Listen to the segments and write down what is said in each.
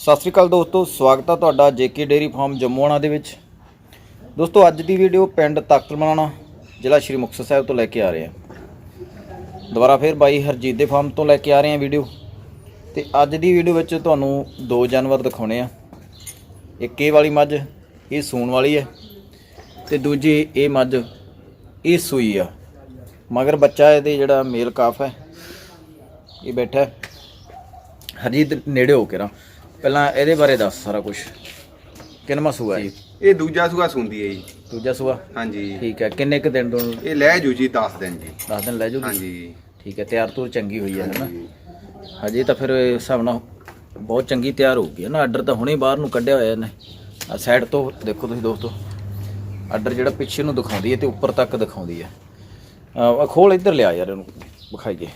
ਸਤਿ ਸ੍ਰੀ ਅਕਾਲ ਦੋਸਤੋ, ਸਵਾਗਤ ਹੈ ਤੁਹਾਡਾ ਜੇਕੇ ਡੇਰੀ ਫਾਰਮ ਜੰਮੂਆਣਾ ਦੇ ਵਿੱਚ। ਦੋਸਤੋ, ਅੱਜ ਦੀ ਵੀਡੀਓ ਪਿੰਡ ਤਖਤਮਲਾਣਾ ਜ਼ਿਲ੍ਹਾ ਸ਼੍ਰੀ ਮੁਕਤਸਰ ਸਾਹਿਬ ਤੋਂ ਲੈ ਕੇ ਆ ਰਹੇ ਹਾਂ। ਦੁਬਾਰਾ ਫਿਰ ਬਾਈ ਹਰਜੀਤ ਦੇ ਫਾਰਮ ਤੋਂ ਲੈ ਕੇ ਆ ਰਹੇ ਹਾਂ ਵੀਡੀਓ ਤੇ ਅੱਜ ਦੀ ਵੀਡੀਓ ਵਿੱਚ ਤੁਹਾਨੂੰ ਦੋ ਜਾਨਵਰ ਦਿਖਾਉਣੇ ਆ। ਇੱਕ ਇਹ ਵਾਲੀ ਮੱਝ, ਇਹ ਸੂਣ ਵਾਲੀ ਹੈ ਤੇ ਦੂਜੀ ਇਹ ਮੱਝ, ਇਹ ਸੂਈ ਆ। ਮਗਰ ਬੱਚਾ ਇਹਦੇ ਜਿਹੜਾ ਮੇਲ ਕਾਫ ਹੈ, ਇਹ ਬੈਠਾ ਹਰਜੀਤ ਨੇੜੇ ਹੋ ਕੇ ਨਾ ਪਹਿਲਾਂ ਇਹਦੇ ਬਾਰੇ ਦੱਸ ਸਾਰਾ ਕੁਝ ਕਿੰਨਵਾਂ ਸੂਆ ਹੈ? ਇਹ ਦੂਜਾ ਸੂਆ ਸੁੰਦੀ ਹੈ ਜੀ। ਦੂਜਾ ਸੂਆ ਹਾਂਜੀ। ਠੀਕ ਹੈ ਕਿੰਨੇ ਕੁ ਦਿਨ ਤੋਂ? ਇਹ ਲੈ ਜੂ ਜੀ 10 ਦਿਨ ਜੀ। 10 ਦਿਨ ਲੈ ਜੂਗੀ ਹਾਂਜੀ। ਠੀਕ ਹੈ ਤਿਆਰ ਤੋਂ ਚੰਗੀ ਹੋਈ ਹੈ ਨਾ? ਹਾਂਜੀ। ਤਾਂ ਫਿਰ ਹਿਸਾਬ ਨਾਲ ਬਹੁਤ ਚੰਗੀ ਤਿਆਰ ਹੋ ਗਈ ਹੈ ਨਾ? ਆਰਡਰ ਤਾਂ ਹੁਣੇ ਬਾਹਰ ਨੂੰ ਕੱਢਿਆ ਹੋਇਆ ਇਹਨੇ। ਆ ਸਾਈਡ ਤੋਂ ਦੇਖੋ ਤੁਸੀਂ ਦੋਸਤੋ। ਆਰਡਰ ਜਿਹੜਾ ਪਿੱਛੇ ਨੂੰ ਦਿਖਾਉਂਦੀ ਹੈ ਤੇ ਉੱਪਰ ਤੱਕ ਦਿਖਾਉਂਦੀ ਹੈ। ਆ ਖੋਲ ਇੱਧਰ ਲਿਆ ਯਾਰ ਇਹਨੂੰ ਵਿਖਾਈਏ।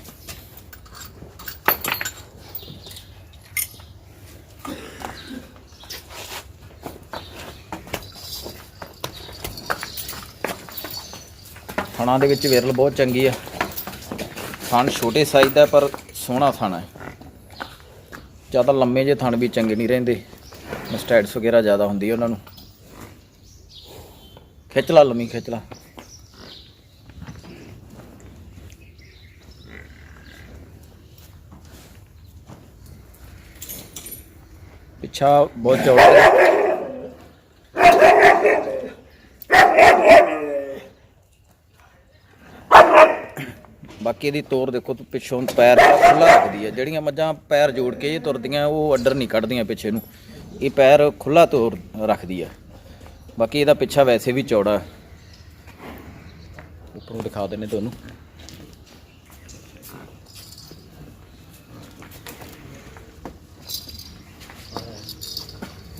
ਥਣਾ ਦੇ ਵਿੱਚ ਵਿਰਲ ਬਹੁਤ ਚੰਗੀ ਆ। ਥਣ ਛੋਟੇ ਸਾਈਜ਼ ਦਾ ਪਰ ਸੋਹਣਾ ਥਣ ਹੈ। ਜ਼ਿਆਦਾ ਲੰਮੇ ਜੇ ਥਣ ਵੀ ਚੰਗੇ ਨਹੀਂ ਰਹਿੰਦੇ। ਮਸਟੈਡਸ ਵਗੈਰਾ ਜ਼ਿਆਦਾ ਹੁੰਦੀ ਉਹਨਾਂ ਨੂੰ। ਖਿੱਚ ਲਾ ਲੰਮੀ, ਖਿੱਚ ਲਾ। ਪਿੱਛਾ ਬਹੁਤ ਚੌੜਾ ਬਾਕੀ ਇਹਦੀ ਤੋਰ ਦੇਖੋ ਤੂੰ ਪਿੱਛੋਂ ਪੈਰ ਖੁੱਲਾ ਰੱਖਦੀ ਹੈ ਜਿਹੜੀਆਂ ਮੱਝਾਂ ਪੈਰ ਜੋੜ ਕੇ ਇਹ ਤੁਰਦੀਆਂ, ਉਹ ਅੱਡਰ ਨਹੀਂ ਕੱਢਦੀਆਂ ਪਿੱਛੇ ਨੂੰ। ਇਹ ਪੈਰ ਖੁੱਲਾ ਤੋਰ ਰੱਖਦੀ ਹੈ ਬਾਕੀ ਇਹਦਾ ਪਿੱਛਾ ਵੈਸੇ ਵੀ ਚੌੜਾ। ਉੱਪਰੋਂ ਦਿਖਾ ਦਿੰਨੇ ਤੁਹਾਨੂੰ।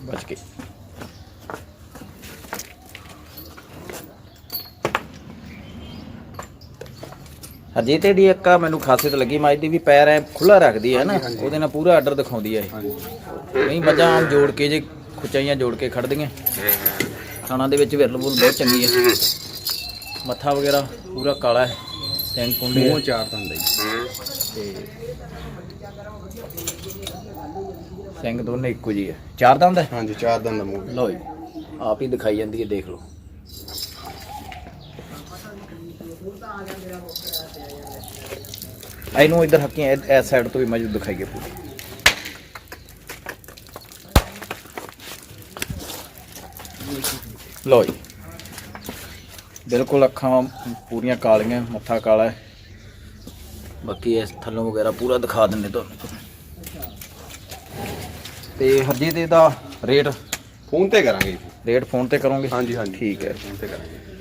ਬਚ ਕੇ। ਹਰਜੀਤ ਦੀ ਇੱਕ ਆ ਮੈਨੂੰ ਖਾਸੀਅਤ ਲੱਗੀ ਮੱਝ ਦੀ ਵੀ ਪੈਰ ਐ ਖੁੱਲਾ ਰੱਖਦੀ ਹੈ ਨਾ ਉਹਦੇ ਨਾਲ ਪੂਰਾ ਆਰਡਰ ਦਿਖਾਉਂਦੀ ਹੈ ਇਹ। ਨਹੀਂ ਮੱਝਾਂ ਆਮ ਜੋੜ ਕੇ ਜੇ ਖੁਚਾਈਆਂ ਜੋੜ ਕੇ ਖੜਦੀਆਂ ਥਾਣਾ ਦੇ ਵਿੱਚ ਵਿਰਲ ਬੁਲ ਬਹੁਤ ਚੰਗੀ ਹੈ ਮੱਥਾ ਵਗੈਰਾ ਪੂਰਾ ਕਾਲਾ ਹੈ ਸਿੰਘ ਕੁੰਡੇ ਮੂੰਹ ਚਾਰ ਦੰਦ ਹੈ ਤੇ ਸਿੰਘ ਦੋਨੇ ਇੱਕੋ ਜਿਹੇ ਹੈ ਚਾਰ ਦੰਦ ਹੈ? ਹਾਂਜੀ ਚਾਰ ਦੰਦ ਦਾ ਮੂੰਹ। ਲਓ ਜੀ ਆਪ ਹੀ ਦਿਖਾਈ ਜਾਂਦੀ ਹੈ ਦੇਖ ਲਓ। ਇਹਨੂੰ ਇੱਧਰ ਹੱਕੀ ਇਸ ਸਾਈਡ ਤੋਂ ਵੀ ਮੌਜੂਦ ਦਿਖਾਈਏ ਪੂਰੀ। ਲਓ ਜੀ। ਬਿਲਕੁਲ ਅੱਖਾਂ ਪੂਰੀਆਂ ਕਾਲੀਆਂ ਮੱਥਾ ਕਾਲਾ ਹੈ। ਬਾਕੀ ਇਸ ਥੱਲੋਂ ਵਗੈਰਾ ਪੂਰਾ ਦਿਖਾ ਦਿੰਦੇ ਤੁਹਾਨੂੰ। ਤੇ ਹਰਜੀਤ ਇਹਦਾ ਰੇਟ ਫੋਨ ਤੇ ਕਰਾਂਗੇ ਜੀ। ਰੇਟ ਫੋਨ ਤੇ ਕਰੋਗੇ? ਹਾਂਜੀ ਹਾਂਜੀ। ਠੀਕ ਹੈ। ਫੋਨ ਤੇ ਕਰਾਂਗੇ।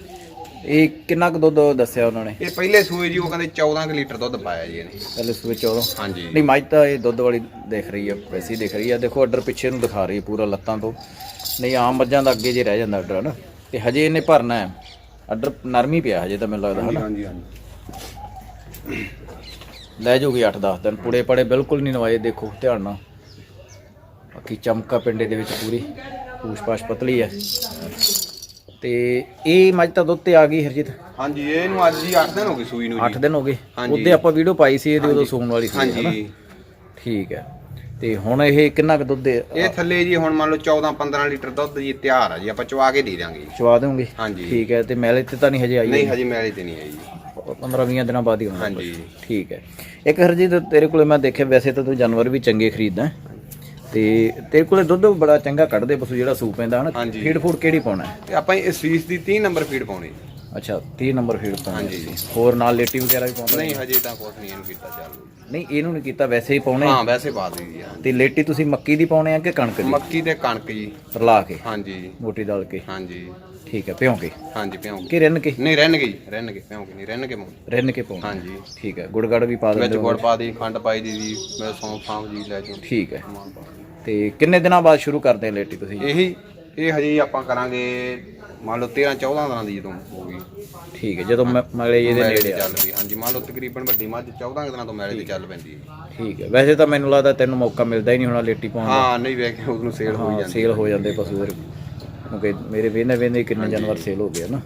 ਇਹ ਕਿੰਨਾ ਕੁ ਦੁੱਧ ਦੱਸਿਆ ਉਹਨਾਂ ਨੇ? ਇਹ ਪਹਿਲੇ ਸੂਏ ਜੀ ਉਹ ਕਹਿੰਦੇ 14 ਕੁ ਲੀਟਰ ਦੁੱਧ ਪਾਇਆ ਜੀ ਇਹਨੇ। ਪਹਿਲੇ ਸੂਏ 14 ਹਾਂਜੀ। ਨਹੀਂ ਮੱਝ ਤਾਂ ਇਹ ਦੁੱਧ ਵਾਲੀ ਦੇਖ ਰਹੀ ਹੈ ਵੈਸੀ ਦਿਖ ਰਹੀ ਹੈ ਦੇਖੋ ਆਰਡਰ ਪਿੱਛੇ ਨੂੰ ਦਿਖਾ ਰਹੀ ਹੈ ਪੂਰਾ ਲੱਤਾਂ ਤੋਂ। ਨਹੀਂ ਆਮ ਮੱਝਾਂ ਦਾ ਅੱਗੇ ਜੇ ਰਹਿ ਜਾਂਦਾ ਆਰਡਰ ਹਨਾ? ਤੇ ਹਜੇ ਇਹਨੇ ਭਰਨਾ ਹੈ। ਆਰਡਰ ਨਰਮੀ ਪਿਆ ਹਜੇ ਤਾਂ ਮੈਨੂੰ ਲੱਗਦਾ ਹਨਾ? ਹਾਂਜੀ ਹਾਂਜੀ ਲੈ ਜਾਊਗੀ 8-10 ਦਿਨ। ਪੁੜੇ ਪੜੇ ਬਿਲਕੁਲ ਨਹੀਂ ਨਵਾਏ ਦੇਖੋ ਧਿਆਨ ਨਾਲ। ਬਾਕੀ ਚਮਕਾ ਪਿੰਡੇ ਦੇ ਵਿੱਚ ਪੂਰੀ। ਪੂਛ-ਪਾਛ ਪਤਲੀ ਹੈ ਤੇ ਇਹ ਮੱਝ ਤਾਂ ਦੁੱਧ ਤੇ ਆ ਗਈ ਹਰਜੀਤ। ਹਾਂਜੀ ਇਹਨੂੰ ਅੱਜ ਹੀ 8 ਦਿਨ ਹੋ ਗਏ ਸੂਈ ਨੂੰ 8 ਜੀ ਦਿਨ ਹੋ ਗਏ। ਹਾਂਜੀ। ਉਹਦੇ ਆਪਾਂ ਵੀਡੀਓ ਪਾਈ ਸੀ ਇਹਦੀ ਉਦੋਂ ਸੂਣ ਵਾਲੀ ਸੀ ਹਨਾ? ਹਾਂਜੀ ਠੀਕ ਹੈ। ਤੇ ਹੁਣ ਇਹ ਕਿੰਨਾ ਕੁ ਦੁੱਧ ਦੇ ਇਹ ਥੱਲੇ ਜੀ ਹੁਣ ਮੰਨ ਲਓ 14 15 ਲੀਟਰ ਦੁੱਧ ਜੀ ਤਿਆਰ ਆ ਜੀ ਆਪਾਂ ਚਵਾ ਕੇ ਦੇ ਦਾਂਗੇ ਜੀ। ਚਵਾ ਦੇਵੋਗੇ? ਹਾਂਜੀ। ਠੀਕ ਹੈ ਤੇ ਮੈਲੇ ਤੇ ਤਾਂ ਨਹੀਂ ਹਜੇ ਆਈ ਨਹੀਂ ਹਜੇ ਮੈਲੇ ਤੇ ਨਹੀਂ ਆਈ ਜੀ। 15 20 ਦਿਨਾਂ ਬਾਅਦ ਹੀ ਹੋਣਾ ਹਾਂਜੀ। ਠੀਕ ਹੈ। ਇੱਕ ਹਰਜੀਤ ਤੇਰੇ ਕੋਲੇ ਮੈਂ ਦੇਖਿਆ ਵੈਸੇ ਤਾਂ ਤੂੰ ਜਾਨਵਰ ਵੀ ਚੰਗੇ ਖਰੀਦਦਾ। ਹੈ। ਤੇ ਤੇਰੇ ਕੋਲੇ ਦੁੱਧ ਬੜਾ ਚੰਗਾ ਕੱਢਦੇ ਪਸ਼ੂ ਜਿਹੜਾ ਸੂਪ ਪੈਂਦਾ ਹਨਾ? ਹਾਂਜੀ। ਫੀਡ ਫੂਡ ਕਿਹੜੀ ਪਾਉਣਾ? ਹੈ ਤੇ ਆਪਾਂ ਇਸ ਫੀਸ ਦੀ 30 ਨੰਬਰ ਫੀਡ ਪਾਉਣੀ। ਅੱਛਾ 30 ਨੰਬਰ ਫੀਡ ਪਾਉਣਾ ਹਾਂਜੀ। ਹੋਰ ਨਾਲ ਲੇਟੀ ਵਗੈਰਾ ਵੀ ਪਾਉਂਦਾ ਨਹੀਂ ਹਜੇ ਤਾਂ ਕੁਛ ਨਹੀਂ ਇਹਨੂੰ ਕੀਤਾ ਚਾਲੂ। ਨਹੀਂ ਇਹਨੂੰ ਨਹੀਂ ਕੀਤਾ ਵੈਸੇ ਹੀ ਪਾਉਣੇ ਹਾਂ ਵੈਸੇ ਪਾ ਦੇ ਜੀ ਹਾਂ। ਤੇ ਲੇਟੀ ਤੁਸੀਂ ਮੱਕੀ ਦੀ ਪਾਉਣੇ ਆ ਕਿ ਕਣਕ ਦੀ? ਮੱਕੀ ਤੇ ਕਣਕ ਜੀ। ਰਲਾ ਕੇ? ਹਾਂਜੀ। ਮੋਟੀ ਦਲ ਕੇ? ਹਾਂਜੀ। ਠੀਕ ਹੈ ਭਿਉਂ ਕੇ? ਹਾਂਜੀ ਪਿਆਉਂਗੇ ਕਿ। ਰਿੰਨ ਕੇ? ਨਹੀਂ ਰਹਿਣਗੇ ਜੀ ਰਹਿਣਗੇ ਪਿਆਉਂਗੇ ਨਹੀਂ ਰਹਿਣਗੇ ਮੂੰਹ ਰਿੰਨ ਕੇ ਪਾਉਣਾ। ਹਾਂਜੀ। ਠੀਕ ਹੈ ਗੁੜ ਗੜ ਵੀ ਪਾ ਵਿੱਚ ਦਿੰਦੇ ਹੋ? ਗੁੜ ਪਾ ਦੀ ਖੰਡ ਪਾਈ ਦੀ ਜੀ ਮੈਂ ਸੌਂਫ ਜੀ ਲੈ ਜਾਓ। ਠੀਕ ਹੈ। ਸਮਾਨ ਪਾ ਦਿਓ। ਤੇ ਕਿੰਨੇ ਦਿਨਾਂ ਬਾਅਦ ਸ਼ੁਰੂ ਕਰਦੇ ਲੇਟੀ ਤੁਸੀਂ? ਇਹੀ ਇਹ ਹਜੇ ਆਪਾਂ ਕਰਾਂਗੇ ਮੰਨ ਲਓ 13 14 ਦਿਨਾਂ ਦੀ ਜਦੋਂ ਹੋਊਗੀ। ਠੀਕ ਹੈ ਜਦੋਂ ਮ- ਇਹਦੇ ਮੈਲੇ ਤੇ ਨੇੜੇ ਆ। ਚੱਲ ਪਈ। ਹਾਂਜੀ ਮੰਨ ਲਓ ਤਕਰੀਬਨ ਵੱਡੀ ਮੱਝ 14 ਕੁ ਦਿਨਾਂ ਤੋਂ ਮੈਲੇ ਤੇ ਚੱਲ ਪੈਂਦੀ ਹੈ। ਠੀਕ ਹੈ। ਵੈਸੇ ਤਾਂ ਮੈਨੂੰ ਲੱਗਦਾ ਤੈਨੂੰ ਮੌਕਾ ਮਿਲਦਾ ਹੀ ਨਹੀਂ ਹੋਣਾ ਲੇਟੀ ਪਾਉਣ ਦਾ। ਹਾਂ ਨਹੀਂ ਵੇਖ ਕੇ ਉਹਨੂੰ ਸੇਲ ਹੋ ਹਾਂ ਜਾਂਦੀ ਸੇਲ ਹੋ ਜਾਂਦੇ ਪਸ਼ੂ ਫਿਰ। ਕਿਉਂਕਿ ਮੇਰੇ ਵੇਨੇ ਵੇਨੇ ਕਿੰਨੇ ਜਾਨਵਰ ਸੇਲ ਹੋ ਗਏ ਨਾ।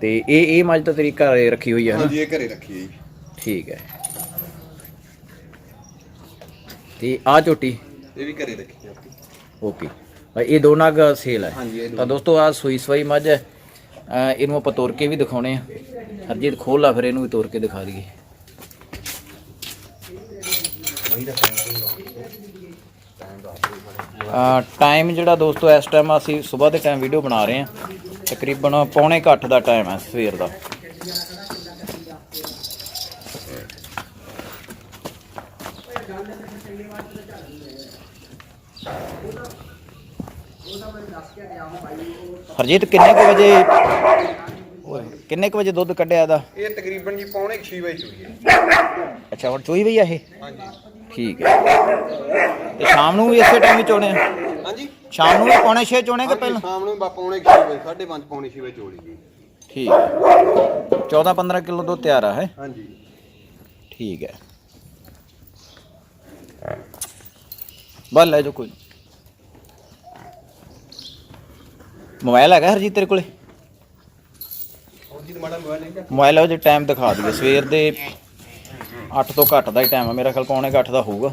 ਤੇ ਇਹ ਇਹ ਮੱਝ ਤਾਂ ਤੇਰੀ ਘਰੇ ਰੱਖੀ ਹੋਈ ਹੈ ਨਾ? ਹਾਂਜੀ ਇਹ ਘਰੇ ਰੱਖੀ ਹੈ ਜੀ ਠੀਕ ਹੈ। ਤੇ ਆ ਝੋਟੀ? ਇਹ ਵੀ ਘਰੇ ਰੱਖੀ ਆਪੀ ਓਕੇ ਭਾਈ ਇਹ ਦੋ ਨਗ ਸੇਲ ਹੈ। ਤਾਂ ਦੋਸਤੋ ਆ ਸੂਈ ਸਵਾਈ ਮੱਝ ਹੈ। ਅਹ ਇਹਨੂੰ ਆਪਾਂ ਤੋੜ ਕੇ ਵੀ ਦਿਖਾਉਣੇ ਆ। ਹਰਜੀਤ ਖੋਲ ਲਾ ਫਿਰ ਇਹਨੂੰ ਵੀ ਤੋੜ ਕੇ ਦਿਖਾ ਦਈਏ। ਟਾਈਮ ਜਿਹੜਾ ਦੋਸਤੋ ਇਸ ਟਾਈਮ ਅਸੀਂ ਸਵੇਰ ਦੇ ਟਾਈਮ ਵੀਡੀਓ ਬਣਾ ਰਹੇ ਹਾਂ ਤਕਰੀਬਨ ਪੌਣੇ 8 ਦਾ ਟਾਈਮ ਹੈ ਸਵੇਰ ਦਾ। ਹਰਜੀਤ ਕਿੰਨੇ ਕੁ ਵਜੇ ਕਿੰਨੇ ਕੁ ਵਜੇ ਦੁੱਧ ਕੱਢਿਆ ਇਹਦਾ? ਇਹ ਤਕਰੀਬਨ ਜੀ ਪੌਣੇ 6 ਵਜੇ ਚੋਈ ਹੈ ਅੱਛਾ ਹੁਣ ਚੋਈ ਵੀ ਆ ਇਹ? ਹਾਂਜੀ। ਠੀਕ ਹੈ। ਤੇ ਸ਼ਾਮ ਨੂੰ ਵੀ ਇਸੇ ਟਾਈਮ ਹੀ ਚੋਣੇ ਆ? ਹਾਂਜੀ। ਸ਼ਾਮ ਨੂੰ ਵੀ ਪੌਣੇ 6 ਚੋਣੇ ਕਿ ਹਾਂਜੀ, ਪਹਿਲਾਂ? ਸ਼ਾਮ ਨੂੰ ਬਾ ਪੌਣੇ 6 ਵਜੇ 5:30 ਪੌਣੇ 6 ਵਜੇ ਚੋਲੀ ਜੀ ਠੀਕ ਹੈ। 14 15 ਕਿਲੋ ਦੁੱਧ ਤਿਆਰ ਆ ਹੈ? ਹਾਂਜੀ। ਠੀਕ ਹੈ। ਬਸ ਲੈ ਜੋ ਕੋਈ ਮੋਬਾਈਲ ਹੈਗਾ ਹਰਜੀਤ ਤੇਰੇ ਕੋਲੇ? ਮੋਬਾਈਲ ਉਹ ਜੇ ਟਾਈਮ ਦਿਖਾ ਦਈਏ। ਸਵੇਰ ਦੇ 8 ਤੋਂ ਘੱਟ ਦਾ ਹੀ ਟਾਈਮ ਆ। ਮੇਰਾ ਖਿਆਲ ਪੌਣੇ 8 ਦਾ ਹੋਊਗਾ।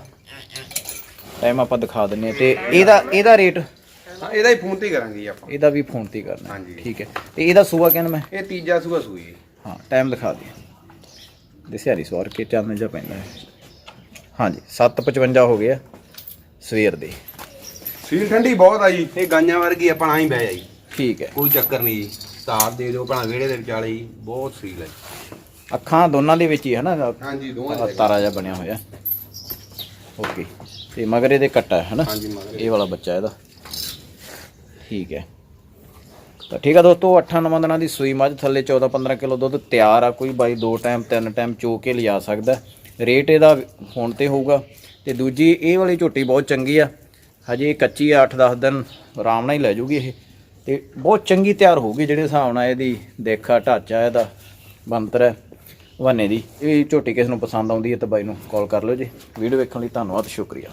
ਟਾਈਮ ਆਪਾਂ ਦਿਖਾ ਦਿੰਨੇ ਤੇ ਇਹਦਾ ਇਹਦਾ ਰੇਟ ਹਾਂ ਇਹਦਾ ਹੀ ਫੋਨ ਤੇ ਹੀ ਕਰਾਂਗੇ ਜੀ ਆਪਾਂ। ਇਹਦਾ ਵੀ ਫੋਨ ਤੇ ਹੀ ਕਰਨਾ। ਹਾਂਜੀ। ਠੀਕ ਹੈ। ਤੇ ਇਹਦਾ ਸੂਆ ਕਹਿੰਦਾ ਮੈਂ ਇਹ ਤੀਜਾ ਸੂਆ ਸੂਈ ਹੈ। ਹਾਂ ਟਾਈਮ ਦਿਖਾ ਦੇ ਦਿਸਿਆਰੀ ਸਵਾਰ ਕੇ ਚੱਲਣ ਜਾ ਪੈਂਦਾ ਹੈ। ਹਾਂਜੀ 755 ਹੋ ਗਿਆ ਸਵੇਰ ਦੇ। ਸੀਲ ਠੰਡੀ ਬਹੁਤ ਆ ਜੀ। ਇਹ ਗਾਈਆਂ ਵਰਗੀ ਆਪਣਾ ਆਈ ਬਹਿ ਜਾਈ। ਠੀਕ ਹੈ। ਕੋਈ ਚੱਕਰ ਨਹੀਂ ਜੀ। ਤਾਰ ਦੇ ਦਿਓ ਭਣਾ ਵਿਹੜੇ ਦੇ ਵਿਚਾਲੇ ਜੀ। ਬਹੁਤ ਸੀਲ ਹੈ ਅੱਖਾਂ ਦੋਨਾਂ ਦੇ ਵਿੱਚ ਹੀ ਹੈ ਨਾ? ਹਾਂਜੀ ਦੋਵਾਂ ਦੇ ਤਾਰਾ ਜਿਹਾ ਬਣਿਆ ਹੋਇਆ। ਓਕੇ। ਤੇ ਮਗਰ ਇਹਦੇ ਕੱਟਾ ਹੈ ਨਾ? ਹਾਂਜੀ ਮਗਰ ਇਹ ਵਾਲਾ ਬੱਚਾ ਇਹਦਾ। ਠੀਕ ਹੈ। ਤਾਂ ਠੀਕ ਆ ਦੋਸਤੋ 8-9 ਦਿਨਾਂ ਦੀ ਸੂਈ ਮੱਝ ਥੱਲੇ 14-15 ਕਿਲੋ ਦੁੱਧ ਤਿਆਰ ਆ। ਕੋਈ ਬਾਈ ਦੋ ਟਾਈਮ ਤਿੰਨ ਟਾਈਮ ਚੋ ਕੇ ਲਿਜਾ ਸਕਦਾ। ਰੇਟ ਇਹਦਾ ਫੋਨ ਤੇ ਹੋਊਗਾ। ਤੇ ਦੂਜੀ, ਇਹ ਵਾਲੀ ਝੋਟੀ ਬਹੁਤ ਚੰਗੀ ਆ। ਹਜੇ ਕੱਚੀ ਆ 8-10 ਦਿਨ ਆਰਾਮ ਨਾਲ ਹੀ ਲੈ ਜੂਗੀ ਇਹ। ਤੇ ਬਹੁਤ ਚੰਗੀ ਤਿਆਰ ਹੋਊਗੀ ਜਿਹੜੇ ਹਿਸਾਬ ਨਾਲ ਇਹਦੀ ਦੇਖਾ ਢਾਂਚਾ ਇਹਦਾ ਬੰਤਰ ਹੈ ਵੰਨੇ ਦੀ। ਇਹ ਝੋਟੀ ਕਿਸ ਨੂੰ ਪਸੰਦ ਆਉਂਦੀ ਹੈ ਤਾਂ ਬਾਈ ਨੂੰ ਕਾਲ ਕਰ ਲਿਓ ਜੀ। ਵੀਡੀਓ ਵੇਖਣ ਲਈ ਧੰਨਵਾਦ, ਸ਼ੁਕਰੀਆ।